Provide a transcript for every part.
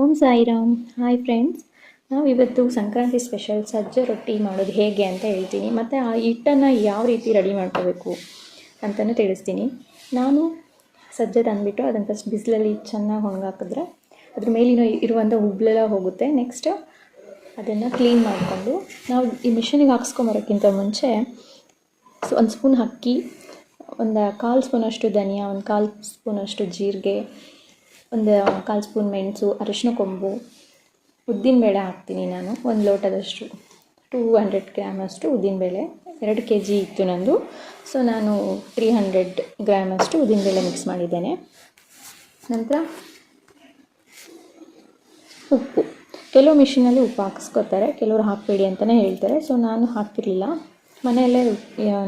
ಓಂ Sairam. Hi friends ನಾವು ಇವತ್ತು Sankranti special ಸಜ್ಜೆ ರೊಟ್ಟಿ ಮಾಡೋದು ಹೇಗೆ ಅಂತ ಹೇಳ್ತೀನಿ. ಮತ್ತು ಆ ಹಿಟ್ಟನ್ನು ಯಾವ ರೀತಿ ರೆಡಿ ಮಾಡ್ಕೋಬೇಕು ಅಂತಲೂ ತಿಳಿಸ್ತೀನಿ. ನಾನು ಸಜ್ಜೆ ತಂದುಬಿಟ್ಟು ಅದನ್ನು ಫಸ್ಟ್ ಬಿಸಿಲಲ್ಲಿ ಚೆನ್ನಾಗಿ ಒಣಗಾಕಿದ್ರೆ ಅದ್ರ ಮೇಲಿನ ಇರುವಂಥ ಹುಬ್ಳೆಲ್ಲ ಹೋಗುತ್ತೆ. ನೆಕ್ಸ್ಟ್ ಅದನ್ನು ಕ್ಲೀನ್ ಮಾಡಿಕೊಂಡು ನಾವು ಈ ಮಿಷನಿಗೆ ಹಾಕ್ಸ್ಕೊಂಬರೋಕ್ಕಿಂತ ಮುಂಚೆ ಒಂದು ಸ್ಪೂನ್ ಅಕ್ಕಿ, ಒಂದು ಕಾಲು ಸ್ಪೂನಷ್ಟು ಧನಿಯಾ, ಒಂದು ಕಾಲು ಸ್ಪೂನಷ್ಟು ಜೀರಿಗೆ ಒಂದು ಕಾಲು ಸ್ಪೂನ್ ಮೆಣಸು, ಅರಿಶಿನ ಕೊಂಬು ಉದ್ದಿನಬೇಳೆ ಹಾಕ್ತೀನಿ ನಾನು, ಒಂದು ಲೋಟದಷ್ಟು. ಟೂ ಹಂಡ್ರೆಡ್ ಗ್ರಾಮಷ್ಟು ಉದ್ದಿನಬೇಳೆ ಎರಡು ಕೆ ಜಿ ಇತ್ತು ನಂದು. ಸೊ ನಾನು ತ್ರೀ ಹಂಡ್ರೆಡ್ ಗ್ರಾಮಷ್ಟು ಉದ್ದಿನಬೇಳೆ ಮಿಕ್ಸ್ ಮಾಡಿದ್ದೇನೆ. ನಂತರ ಉಪ್ಪು. ಕೆಲವು ಮಿಷಿನಲ್ಲಿ ಉಪ್ಪು ಹಾಕಿಸ್ಕೋತಾರೆ, ಕೆಲವರು ಹಾಕಬೇಡಿ ಅಂತಲೇ ಹೇಳ್ತಾರೆ. ಸೊ ನಾನು ಹಾಕ್ತಿರ್ಲಿಲ್ಲ ಮನೆಯಲ್ಲೇ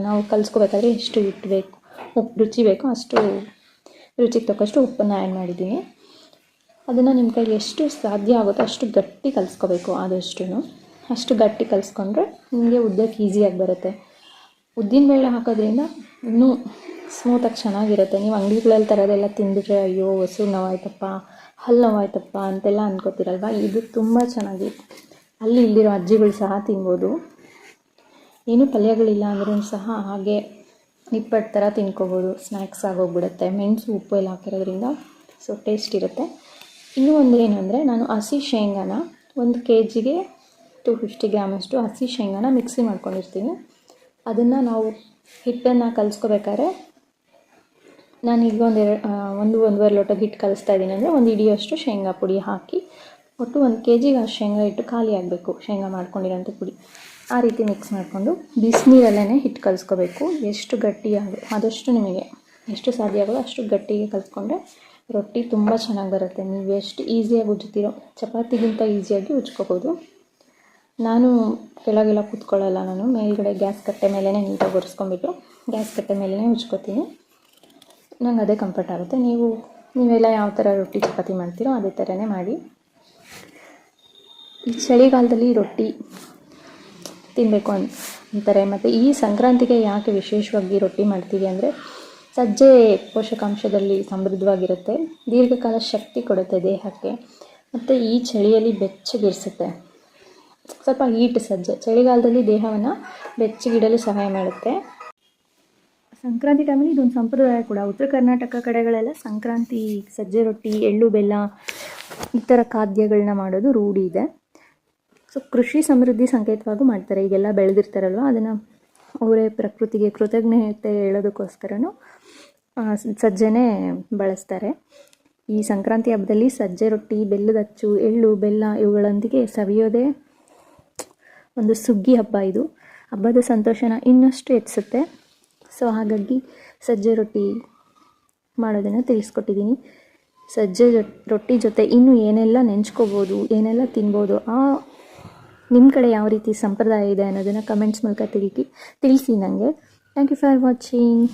ನಾವು ಕಲಿಸ್ಕೋಬೇಕಾದ್ರೆ ಎಷ್ಟು ಹಿಟ್ಟು ಬೇಕು, ಉಪ್ಪು ರುಚಿ ಬೇಕು, ಅಷ್ಟು ರುಚಿಗೆ ತಕ್ಕಷ್ಟು ಉಪ್ಪನ್ನು ಆ್ಯಡ್ ಮಾಡಿದ್ದೀನಿ. ಅದನ್ನು ನಿಮ್ಮ ಕೈಲಿ ಎಷ್ಟು ಸಾಧ್ಯ ಆಗುತ್ತೋ ಅಷ್ಟು ಗಟ್ಟಿ ಕಲಿಸ್ಕೋಬೇಕು ಆದಷ್ಟು ಅಷ್ಟು ಗಟ್ಟಿ ಕಲಿಸ್ಕೊಂಡ್ರೆ ನಿಮಗೆ ಉದ್ದಕ್ಕೆ ಈಸಿಯಾಗಿ ಬರುತ್ತೆ. ಉದ್ದಿನ ಬೇಳೆ ಹಾಕೋದ್ರಿಂದ ಇನ್ನೂ ಸ್ಮೂತಾಗಿ ಚೆನ್ನಾಗಿರುತ್ತೆ. ನೀವು ಅಂಗಡಿಗಳಲ್ಲಿ ತರೋದೆಲ್ಲ ತಿಂದುಬಿಟ್ರೆ ಅಯ್ಯೋ ಹಸು ನೋವಾಯ್ತಪ್ಪ ಹಲ್ಲು ನೋವಾಯ್ತಪ್ಪ ಅಂತೆಲ್ಲ ಅನ್ಕೋತೀರಲ್ವ? ಇದು ತುಂಬ ಚೆನ್ನಾಗಿ ಅಲ್ಲಿ ಇಲ್ಲಿರೋ ಅಜ್ಜಿಗಳು ಸಹ ತಿನ್ಬೋದು. ಏನೂ ಪಲ್ಯಗಳಿಲ್ಲ ಅಂದ್ರೂ ಸಹ ಹಾಗೆ ನಿಪ್ಪಟ್ಟು ಥರ ತಿನ್ಕೋಬೋದು. ಸ್ನ್ಯಾಕ್ಸ್ ಆಗೋಗ್ಬಿಡುತ್ತೆ. ಮೆಣಸು ಉಪ್ಪು ಎಲ್ಲ ಹಾಕಿರೋದ್ರಿಂದ ಸೊ ಟೇಸ್ಟ್ ಇರುತ್ತೆ. ಇನ್ನೂ ಒಂದು ಏನು ಅಂದರೆ ನಾನು ಹಸಿ ಶೇಂಗಾನ ಒಂದು ಕೆ ಜಿಗೆ ಟು ಫಿಫ್ಟಿ ಗ್ರಾಮಷ್ಟು ಹಸಿ ಶೇಂಗಾನ ಮಿಕ್ಸಿ ಮಾಡ್ಕೊಂಡಿರ್ತೀನಿ. ಅದನ್ನು ನಾವು ಹಿಟ್ಟನ್ನು ಕಲಿಸ್ಕೋಬೇಕಾದ್ರೆ ನಾನು ಈಗ ಒಂದು ಎರಡು ಒಂದು, ಒಂದೂವರೆ ಲೋಟ ಹಿಟ್ಟು ಕಲಿಸ್ತಾ ಇದ್ದೀನಿ ಅಂದರೆ ಒಂದು ಇಡಿಯಷ್ಟು ಶೇಂಗಾ ಪುಡಿ ಹಾಕಿ ಒಟ್ಟು ಒಂದು ಕೆ ಜಿಗೆ ಆ ಶೇಂಗಾ ಹಿಟ್ಟು ಖಾಲಿ ಆಗಬೇಕು. ಶೇಂಗಾ ಮಾಡ್ಕೊಂಡಿರೋಂಥ ಪುಡಿ. ಆ ರೀತಿ ಮಿಕ್ಸ್ ಮಾಡಿಕೊಂಡು ಬಿಸಿನೀರಲ್ಲೇ ಹಿಟ್ಟು ಕಲಿಸ್ಕೋಬೇಕು. ಎಷ್ಟು ಗಟ್ಟಿಯಾಗೋ ಆದಷ್ಟು ನಿಮಗೆ ಎಷ್ಟು ಸಾಧ್ಯ ಆಗೋ ಅಷ್ಟು ಗಟ್ಟಿಗೆ ಕಲಿಸ್ಕೊಂಡ್ರೆ ರೊಟ್ಟಿ ತುಂಬ ಚೆನ್ನಾಗಿ ಬರುತ್ತೆ. ನೀವು ಎಷ್ಟು ಈಸಿಯಾಗಿ ಉಜ್ಜುತ್ತೀರೋ, ಚಪಾತಿಗಿಂತ ಈಸಿಯಾಗಿ ಉಜ್ಕೋಬೋದು. ನಾನು ಕೆಳಗೆಲ್ಲ ಕೂತ್ಕೊಳ್ಳಲ್ಲ ನಾನು. ಮೇಲ್ಗಡೆ ಗ್ಯಾಸ್ ಕಟ್ಟೆ ಮೇಲೇ ನೀಟಾಗಿ ಒರೆಸ್ಕೊಂಬಿಟ್ಟು ಗ್ಯಾಸ್ ಕಟ್ಟೆ ಮೇಲೇ ಉಜ್ಕೋತೀನಿ. ನಂಗೆ ಅದೇ ಕಂಫರ್ಟ್ ಆಗುತ್ತೆ. ನೀವು ನೀವೆಲ್ಲ ಯಾವ ಥರ ರೊಟ್ಟಿ ಚಪಾತಿ ಮಾಡ್ತೀರೋ ಅದೇ ಥರನೇ ಮಾಡಿ. ಚಳಿಗಾಲದಲ್ಲಿ ರೊಟ್ಟಿ ತಿನ್ನಬೇಕು ಅಂತಾರೆ. ಮತ್ತು ಈ ಸಂಕ್ರಾಂತಿಗೆ ಯಾಕೆ ವಿಶೇಷವಾಗಿ ರೊಟ್ಟಿ ಮಾಡ್ತೀವಿ ಅಂದರೆ ಸಜ್ಜೆ ಪೋಷಕಾಂಶದಲ್ಲಿ ಸಮೃದ್ಧವಾಗಿರುತ್ತೆ. ದೀರ್ಘಕಾಲ ಶಕ್ತಿ ಕೊಡುತ್ತೆ ದೇಹಕ್ಕೆ. ಮತ್ತು ಈ ಚಳಿಯಲ್ಲಿ ಬೆಚ್ಚಗಿರಿಸುತ್ತೆ. ಸ್ವಲ್ಪ ಹೀಟ್ ಸಜ್ಜೆ. ಚಳಿಗಾಲದಲ್ಲಿ ದೇಹವನ್ನು ಬೆಚ್ಚಗಿಡಲು ಸಹಾಯ ಮಾಡುತ್ತೆ. ಸಂಕ್ರಾಂತಿ ಟೈಮಲ್ಲಿ ಇದೊಂದು ಸಂಪ್ರದಾಯ ಕೂಡ. ಉತ್ತರ ಕರ್ನಾಟಕ ಕಡೆಗಳೆಲ್ಲ ಸಂಕ್ರಾಂತಿ ಸಜ್ಜೆ ರೊಟ್ಟಿ, ಎಳ್ಳು ಬೆಲ್ಲ ಈ ಥರ ಮಾಡೋದು ರೂಢಿ ಇದೆ. ಸೊ ಕೃಷಿ ಸಮೃದ್ಧಿ ಸಂಕೇತವಾಗೂ ಮಾಡ್ತಾರೆ. ಈಗೆಲ್ಲ ಬೆಳೆದಿರ್ತಾರಲ್ವ? ಅದನ್ನು ಅವರೇ ಪ್ರಕೃತಿಗೆ ಕೃತಜ್ಞತೆ ಹೇಳೋದಕ್ಕೋಸ್ಕರನೂ ಸಜ್ಜೆನೇ ಬಳಸ್ತಾರೆ. ಈ ಸಂಕ್ರಾಂತಿ ಹಬ್ಬದಲ್ಲಿ ಸಜ್ಜೆ ರೊಟ್ಟಿ, ಬೆಲ್ಲದ ಅಚ್ಚು, ಎಳ್ಳು, ಬೆಲ್ಲ ಇವುಗಳೊಂದಿಗೆ ಸವಿಯೋದೇ ಒಂದು ಸುಗ್ಗಿ ಹಬ್ಬ ಇದು. ಹಬ್ಬದ ಸಂತೋಷನ ಇನ್ನಷ್ಟು ಹೆಚ್ಚಿಸುತ್ತೆ. ಸೊ ಹಾಗಾಗಿ ಸಜ್ಜೆ ರೊಟ್ಟಿ ಮಾಡೋದನ್ನು ತಿಳಿಸ್ಕೊಟ್ಟಿದ್ದೀನಿ. ಸಜ್ಜೆ ರೊಟ್ಟಿ ಜೊತೆ ಇನ್ನೂ ಏನೆಲ್ಲ ನೆಂಚ್ಕೋಬೋದು, ಏನೆಲ್ಲ ತಿನ್ಬೋದು, ಆ ನಿಮ್ಮ ಕಡೆ ಯಾವ ರೀತಿ ಸಂಪ್ರದಾಯ ಇದೆ ಅನ್ನೋದನ್ನು ಕಮೆಂಟ್ಸ್ ಮೂಲಕ ತಿಳಿಸಿ ತಿಳಿಸಿ ನನಗೆ ಥ್ಯಾಂಕ್ ಯು ಫಾರ್ ವಾಚಿಂಗ್